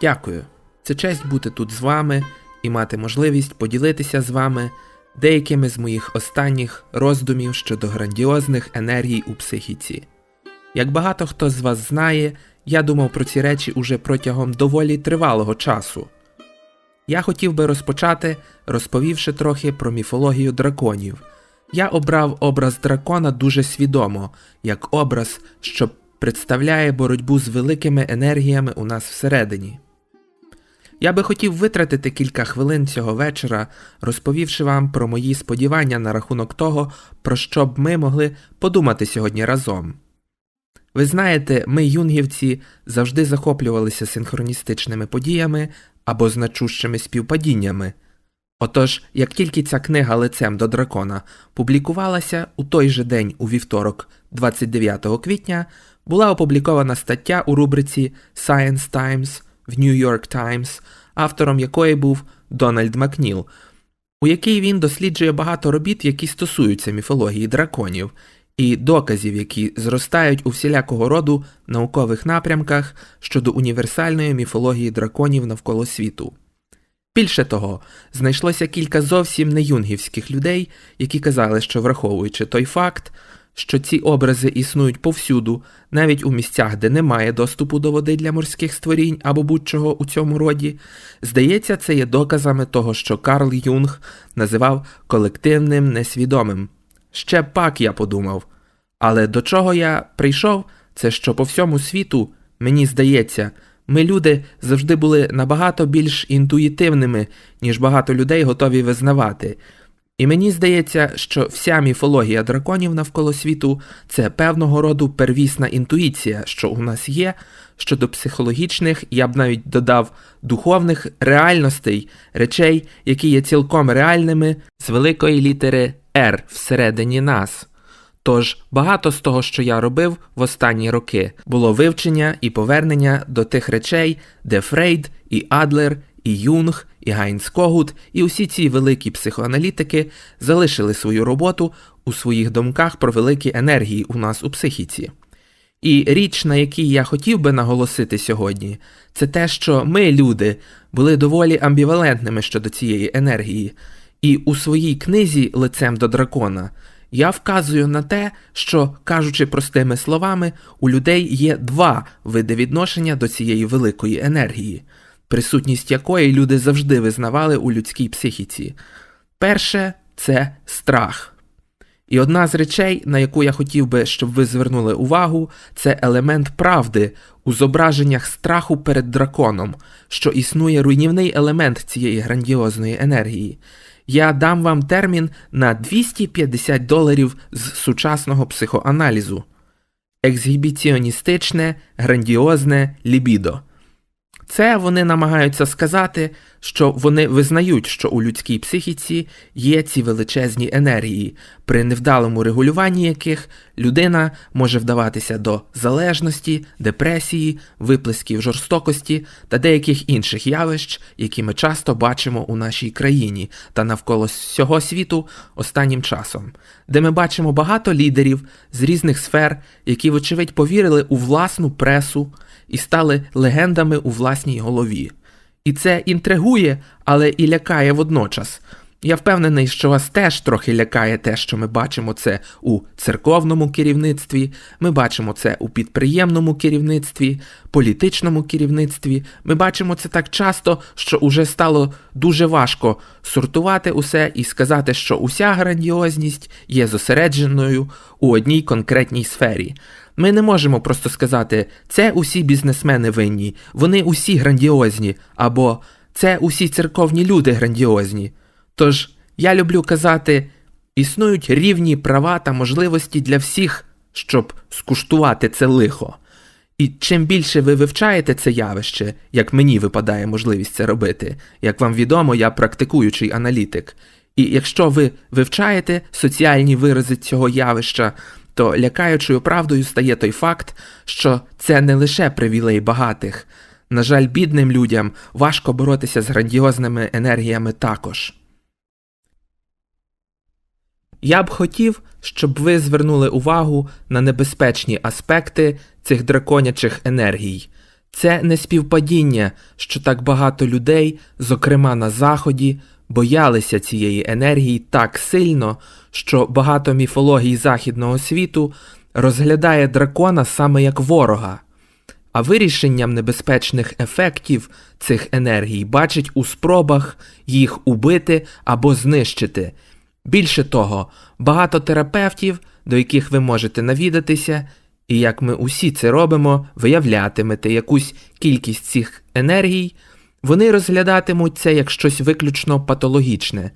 Дякую. Це честь бути тут з вами і мати можливість поділитися з вами деякими з моїх останніх роздумів щодо грандіозних енергій у психіці. Як багато хто з вас знає, я думав про ці речі уже протягом доволі тривалого часу. Я хотів би розпочати, розповівши трохи про міфологію драконів. Я обрав образ дракона дуже свідомо, як образ, що представляє боротьбу з великими енергіями у нас всередині. Я би хотів витратити кілька хвилин цього вечора, розповівши вам про мої сподівання на рахунок того, про що б ми могли подумати сьогодні разом. Ви знаєте, ми, юнгівці, завжди захоплювалися синхроністичними подіями або значущими співпадіннями. Отож, як тільки ця книга лицем до дракона публікувалася у той же день у вівторок, 29 квітня, була опублікована стаття у рубриці Science Times в New York Times, автором якої був Дональд Макніл, у якій він досліджує багато робіт, які стосуються міфології драконів, і доказів, які зростають у всілякого роду наукових напрямках щодо універсальної міфології драконів навколо світу. Більше того, знайшлося кілька зовсім не юнгівських людей, які казали, що враховуючи той факт, що ці образи існують повсюду, навіть у місцях, де немає доступу до води для морських створінь або будь-чого у цьому роді, здається, це є доказами того, що Карл Юнг називав колективним несвідомим. Ще пак я подумав. Але до чого я прийшов, це що по всьому світу, мені здається, ми люди завжди були набагато більш інтуїтивними, ніж багато людей готові визнавати. І мені здається, що вся міфологія драконів навколо світу це певного роду первісна інтуїція, що у нас є щодо психологічних, я б навіть додав духовних реальностей, речей, які є цілком реальними з великої літери R всередині нас. Тож багато з того, що я робив в останні роки, було вивчення і повернення до тих речей, де Фрейд, і Адлер, і Юнг, і Гайнс Когут, і усі ці великі психоаналітики залишили свою роботу у своїх думках про великі енергії у нас у психіці. І річ, на якій я хотів би наголосити сьогодні, це те, що ми, люди, були доволі амбівалентними щодо цієї енергії, і у своїй книзі Лицем до дракона я вказую на те, що, кажучи простими словами, у людей є два види відношення до цієї великої енергії, присутність якої люди завжди визнавали у людській психіці. Перше це страх. І одна з речей, на яку я хотів би, щоб ви звернули увагу, це елемент правди у зображеннях страху перед драконом, що існує руйнівний елемент цієї грандіозної енергії. Я дам вам термін на 250 доларів з сучасного психоаналізу. Ексгібіціоністичне, грандіозне лібідо. Це вони намагаються сказати, що вони визнають, що у людській психіці є ці величезні енергії, при невдалому регулюванні яких людина може вдаватися до залежності, депресії, виплесків жорстокості та деяких інших явищ, які ми часто бачимо у нашій країні та навколо всього світу останнім часом, де ми бачимо багато лідерів з різних сфер, які, вочевидь, повірили у власну пресу і стали легендами у власній голові. І це інтригує, але і лякає водночас. Я впевнений, що вас теж трохи лякає те, що ми бачимо це у церковному керівництві, ми бачимо це у підприємному керівництві, політичному керівництві. Ми бачимо це так часто, що уже стало дуже важко сортувати усе і сказати, що уся грандіозність є зосередженою у одній конкретній сфері. Ми не можемо просто сказати, це усі бізнесмени винні, вони усі грандіозні, або це усі церковні люди грандіозні. Тож я люблю казати, існують рівні права та можливості для всіх, щоб скуштувати це лихо. І чим більше ви вивчаєте це явище, як мені випадає можливість це робити, як вам відомо, я практикуючий аналітик. І якщо ви вивчаєте соціальні вирази цього явища, то лякаючою правдою стає той факт, що це не лише привілей багатих. На жаль, бідним людям важко боротися з грандіозними енергіями також. Я б хотів, щоб ви звернули увагу на небезпечні аспекти цих драконячих енергій. Це не співпадіння, що так багато людей, зокрема на Заході, боялися цієї енергії так сильно, що багато міфологій західного світу розглядає дракона саме як ворога, а вирішенням небезпечних ефектів цих енергій бачить у спробах їх убити або знищити. Більше того, багато терапевтів, до яких ви можете навідатися, і як ми усі це робимо, виявлятимете якусь кількість цих енергій, вони розглядатимуть це як щось виключно патологічне,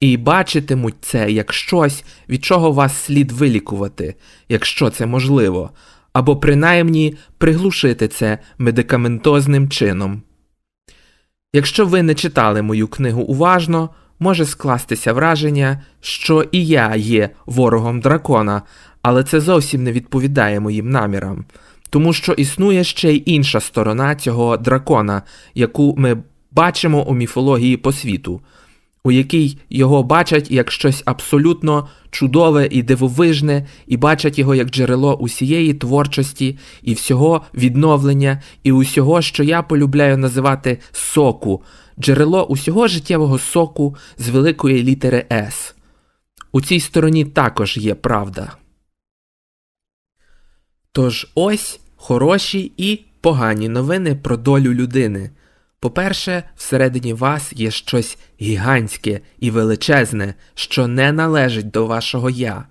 і бачитимуть це як щось, від чого вас слід вилікувати, якщо це можливо, або принаймні приглушити це медикаментозним чином. Якщо ви не читали мою книгу уважно, може скластися враження, що і я є ворогом дракона, але це зовсім не відповідає моїм намірам, тому що існує ще й інша сторона цього дракона, яку ми бачимо у міфології по світу, у якій його бачать як щось абсолютно чудове і дивовижне, і бачать його як джерело усієї творчості і всього відновлення, і усього, що я полюбляю називати соку, джерело усього життєвого соку з великої літери С. У цій стороні також є правда. Тож ось хороші і погані новини про долю людини. По-перше, всередині вас є щось гігантське і величезне, що не належить до вашого я.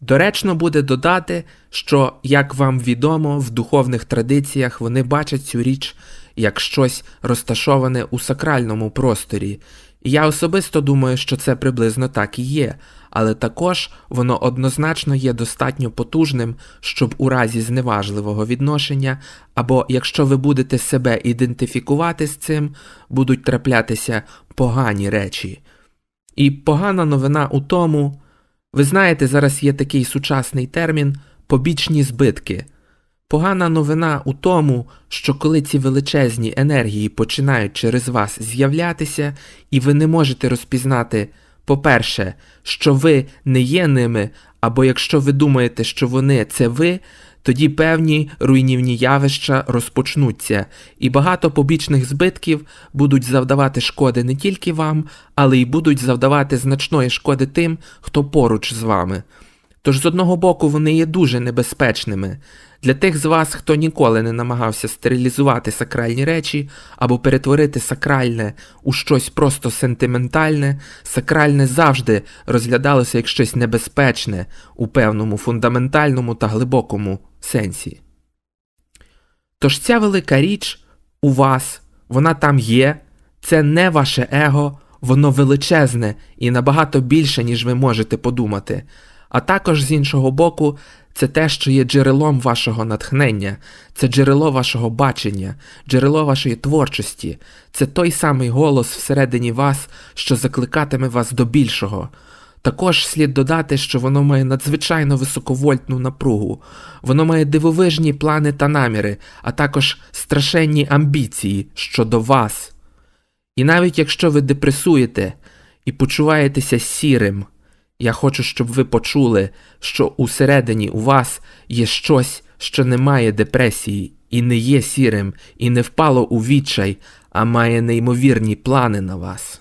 Доречно буде додати, що, як вам відомо, в духовних традиціях вони бачать цю річ як щось розташоване у сакральному просторі. І я особисто думаю, що це приблизно так і є, але також воно однозначно є достатньо потужним, щоб у разі зневажливого відношення, або якщо ви будете себе ідентифікувати з цим, будуть траплятися погані речі. І погана новина у тому, ви знаєте, зараз є такий сучасний термін побічні збитки. Погана новина у тому, що коли ці величезні енергії починають через вас з'являтися, і ви не можете розпізнати, по-перше, що ви не є ними, або якщо ви думаєте, що вони це ви, тоді певні руйнівні явища розпочнуться, і багато побічних збитків будуть завдавати шкоди не тільки вам, але й будуть завдавати значної шкоди тим, хто поруч з вами. Тож з одного боку вони є дуже небезпечними. Для тих з вас, хто ніколи не намагався стерилізувати сакральні речі або перетворити сакральне у щось просто сентиментальне, сакральне завжди розглядалося як щось небезпечне у певному фундаментальному та глибокому сенсі. Тож ця велика річ у вас, вона там є, це не ваше его, воно величезне і набагато більше, ніж ви можете подумати. А також з іншого боку, це те, що є джерелом вашого натхнення, це джерело вашого бачення, джерело вашої творчості, це той самий голос всередині вас, що закликатиме вас до більшого. Також слід додати, що воно має надзвичайно високовольтну напругу, воно має дивовижні плани та наміри, а також страшенні амбіції щодо вас. І навіть якщо ви депресуєте і почуваєтеся сірим, я хочу, щоб ви почули, що усередині у вас є щось, що не має депресії, і не є сірим, і не впало у відчай, а має неймовірні плани на вас.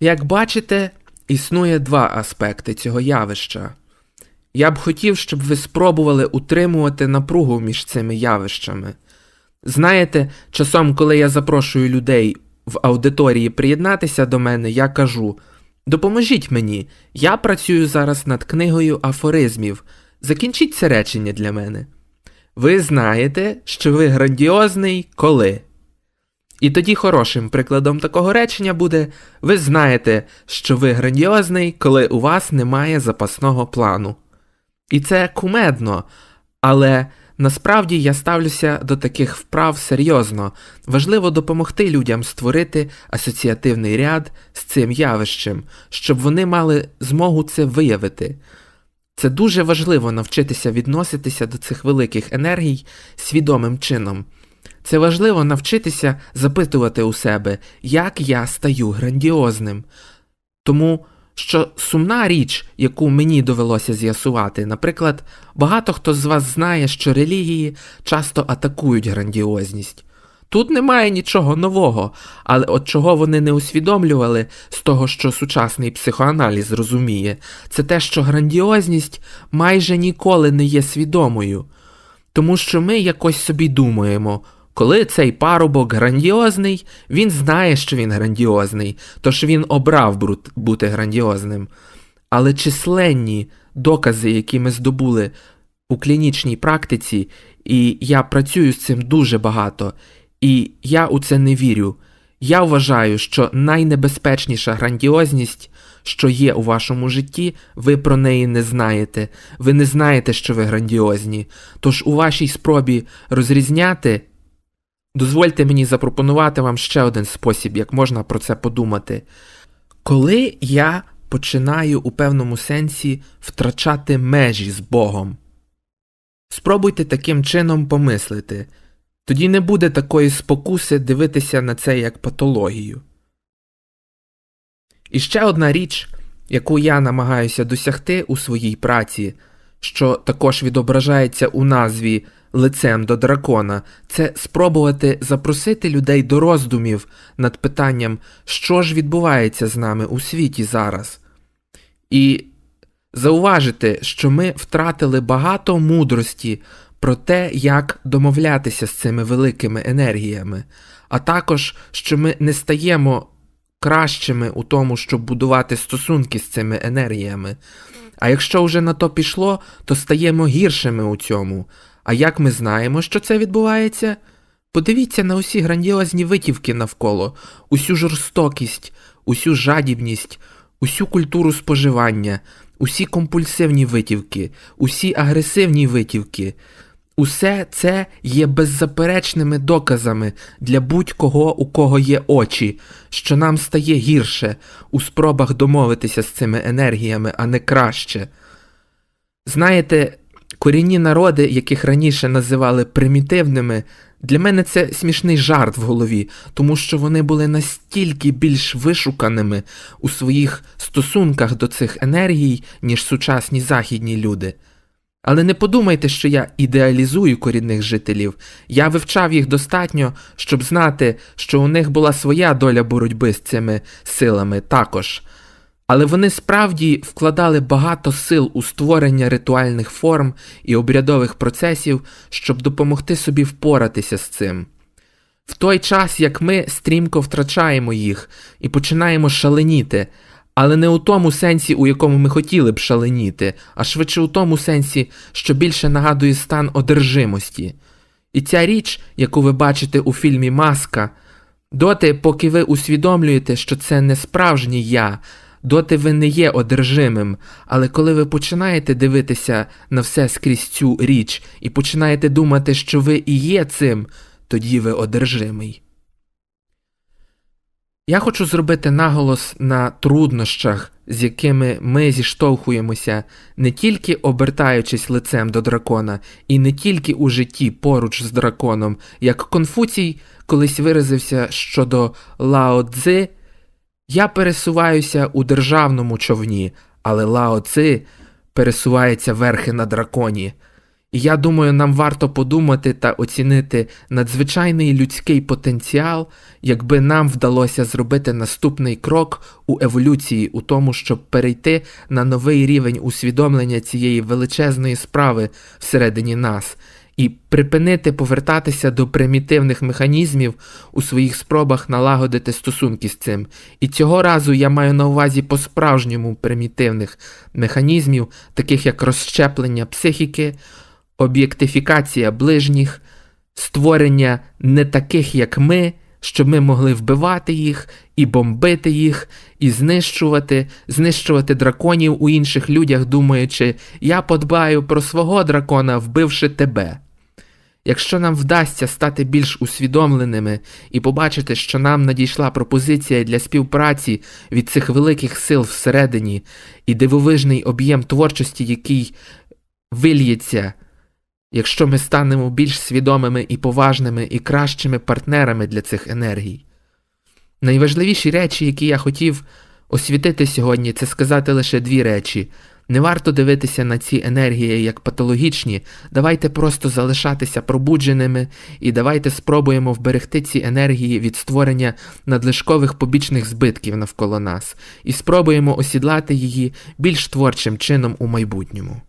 Як бачите, існує два аспекти цього явища. Я б хотів, щоб ви спробували утримувати напругу між цими явищами. Знаєте, часом, коли я запрошую людей в аудиторії приєднатися до мене, я кажу. Допоможіть мені, я працюю зараз над книгою афоризмів. Закінчіть це речення для мене. Ви знаєте, що ви грандіозний коли. І тоді хорошим прикладом такого речення буде ви знаєте, що ви грандіозний, коли у вас немає запасного плану. І це кумедно, але насправді я ставлюся до таких вправ серйозно. Важливо допомогти людям створити асоціативний ряд з цим явищем, щоб вони мали змогу це виявити. Це дуже важливо навчитися відноситися до цих великих енергій свідомим чином. Це важливо навчитися запитувати у себе, як я стаю грандіозним. Тому що сумна річ, яку мені довелося з'ясувати, наприклад, багато хто з вас знає, що релігії часто атакують грандіозність. Тут немає нічого нового, але от чого вони не усвідомлювали з того, що сучасний психоаналіз розуміє, це те, що грандіозність майже ніколи не є свідомою. Тому що ми якось собі думаємо, коли цей парубок грандіозний, він знає, що він грандіозний, тож він обрав бути грандіозним. Але численні докази, які ми здобули у клінічній практиці, і я працюю з цим дуже багато, і я у це не вірю. Я вважаю, що найнебезпечніша грандіозність, що є у вашому житті, ви про неї не знаєте. Ви не знаєте, що ви грандіозні. Тож у вашій спробі розрізняти, дозвольте мені запропонувати вам ще один спосіб, як можна про це подумати. Коли я починаю у певному сенсі втрачати межі з Богом, спробуйте таким чином помислити. Тоді не буде такої спокуси дивитися на це як патологію. І ще одна річ, яку я намагаюся досягти у своїй праці, що також відображається у назві лицем до дракона, це спробувати запросити людей до роздумів над питанням, що ж відбувається з нами у світі зараз. І зауважити, що ми втратили багато мудрості про те, як домовлятися з цими великими енергіями, а також що ми не стаємо кращими у тому, щоб будувати стосунки з цими енергіями. А якщо вже на то пішло, то стаємо гіршими у цьому. А як ми знаємо, що це відбувається? Подивіться на усі грандіозні витівки навколо, усю жорстокість, усю жадібність, усю культуру споживання, усі компульсивні витівки, усі агресивні витівки. Усе це є беззаперечними доказами для будь-кого, у кого є очі, що нам стає гірше у спробах домовитися з цими енергіями, а не краще. Знаєте, корінні народи, яких раніше називали примітивними, для мене це смішний жарт в голові, тому що вони були настільки більш вишуканими у своїх стосунках до цих енергій, ніж сучасні західні люди. Але не подумайте, що я ідеалізую корінних жителів. Я вивчав їх достатньо, щоб знати, що у них була своя доля боротьби з цими силами також. Але вони справді вкладали багато сил у створення ритуальних форм і обрядових процесів, щоб допомогти собі впоратися з цим. В той час, як ми стрімко втрачаємо їх і починаємо шаленіти, але не у тому сенсі, у якому ми хотіли б шаленіти, а швидше у тому сенсі, що більше нагадує стан одержимості. І ця річ, яку ви бачите у фільмі Маска, доти, поки ви усвідомлюєте, що це не справжнє я, доти ви не є одержимим, але коли ви починаєте дивитися на все скрізь цю річ і починаєте думати, що ви і є цим, тоді ви одержимий. Я хочу зробити наголос на труднощах, з якими ми зіштовхуємося, не тільки обертаючись лицем до дракона, і не тільки у житті поруч з драконом, як Конфуцій колись виразився щодо Лао Цзи, я пересуваюся у державному човні, але Лао Цзи пересувається верхи на драконі. І я думаю, нам варто подумати та оцінити надзвичайний людський потенціал, якби нам вдалося зробити наступний крок у еволюції, у тому, щоб перейти на новий рівень усвідомлення цієї величезної справи всередині нас, і припинити повертатися до примітивних механізмів у своїх спробах налагодити стосунки з цим. І цього разу я маю на увазі по-справжньому примітивних механізмів, таких як розщеплення психіки об'єктифікація ближніх, створення не таких, як ми, щоб ми могли вбивати їх і бомбити їх, і знищувати, знищувати драконів у інших людях, думаючи, я подбаю про свого дракона, вбивши тебе. Якщо нам вдасться стати більш усвідомленими і побачити, що нам надійшла пропозиція для співпраці від цих великих сил всередині і дивовижний об'єм творчості, який вильється якщо ми станемо більш свідомими і поважними і кращими партнерами для цих енергій. Найважливіші речі, які я хотів Освітити сьогодні це сказати лише дві речі. Не варто дивитися на ці енергії як патологічні, давайте просто залишатися пробудженими і давайте спробуємо вберегти ці енергії від створення надлишкових побічних збитків навколо нас і спробуємо осідлати її більш творчим чином у майбутньому.